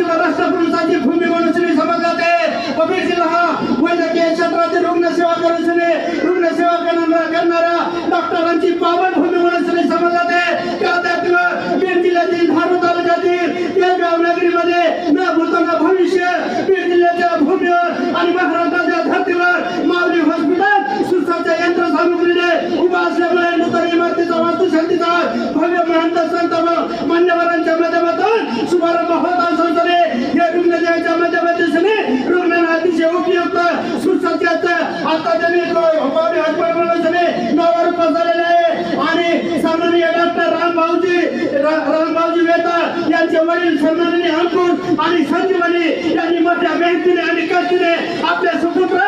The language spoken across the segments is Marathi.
पश्चिम राष्ट्रपुरुषाची भूमी म्हणून श्री समजला ते बीड जिल्हा हा वैद्यकीय क्षेत्रातील रुग्णसेवा करून श्री रुग्णसेवा करणारा करणाऱ्या डॉक्टरांची पावन भूमी म्हणून श्री समजला ते त्या त्यातलं बीड जिल्ह्यातील धारू तालुक्यातील केळगाव नगरीमध्ये न भूतांना भविष्य बीड जिल्ह्याच्या भूमीवर आणि महाराष्ट्राच्या धर्तीवर माऊली हॉस्पिटल सुसाच्या यंत्रसामुग्रीने उभा असल्यामुळे नूतन इमारतीचा वास्तुशांतीचा भव्य महंत संत मान्यवरांच्या माध्यमातून शुभारंभ होत आता त्यांनी माऊली हॉस्पिटल म्हणून नावारूप झालेलं आहे. आणि सन्माननीय डॉक्टर रामभाऊजी रा- रामभाऊजी वेताळ यांचे वडील सन्माननीय अंकुश आणि संजीवनी यांनी मोठ्या मेहनतीने आणि कष्टीने आपले सुपुत्र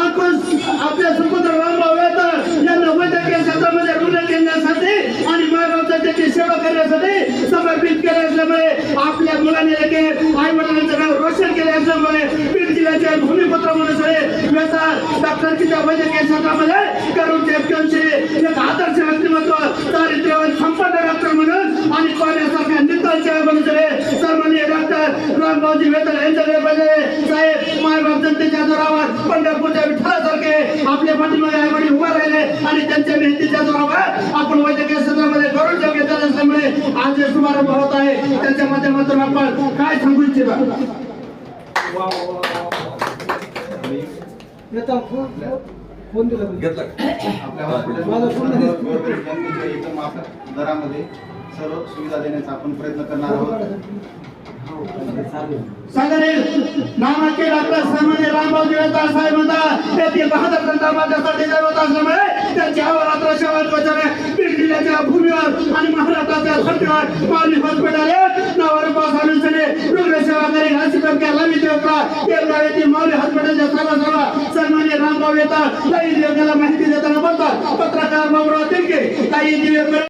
अंकुश आपले सुपुत्र रामभाऊ वेताळ यांना वैद्यकीय क्षेत्रामध्ये रुग्ण केंद्रासाठी आणि मागावच्या त्याची सेवा करण्यासाठी समर्पित केले असल्यामुळे आपल्या मुलाने देखील आई वडिलांचं नाव रोशन केले असल्यामुळे बीड जिल्ह्याच्या भूमी वेताळ वैद्यकीय क्षेत्रामध्ये करून चॅम्पियनचे एक आदर्श व्यक्तिमत्व चारित्र्यवान संपन्न डॉक्टर म्हणून आणि पाण्यासारख्या नितांच्या म्हणून सगळे डॉक्टर रामभाऊजी वेतन यांच्याकडे पाहिजे साहेब मायबाप जनतेच्या जोरावर पंढरपूरच्या विठ्ठलासारखे आपले पाठीमागे आई वडील उभा राहिले आणि त्यांच्या मेहनतीच्या जोरावर आपण वैद्यकीय क्षेत्रामध्ये करून ठेव घेतला असल्यामुळे आज जे शुभारंभ होत आहे. त्याच्या माध्यमातून आपण काय सांगू इच्छिता? फोन दिला घेतला आपल्या हॉस्पिटलमध्ये. गरजेच्या एकदम माफक दरामध्ये सर्व सुविधा देण्याचा आपण प्रयत्न करणार आहोत. सांगणे नामाचे डॉक्टर सन्मान्य रामभाऊजी वेताळ साहेब म्हणतात तेथील बहादर माझ्यासाठी दैवत असल्यामुळे त्यांची अवरात्र सेवा वचने बीड जिल्ह्याच्या भूमीवर आणि महाराष्ट्राच्या धर्तीवर माऊली हॉस्पिटल एक नावावर पास अनुसरणे रुग्णसेवा करेल अशी प्रक्रिया लावित होता केरळ येथील माऊली हॉस्पिटलच्या सर्व सर्व सन्मान्य रामभाऊ वेताळ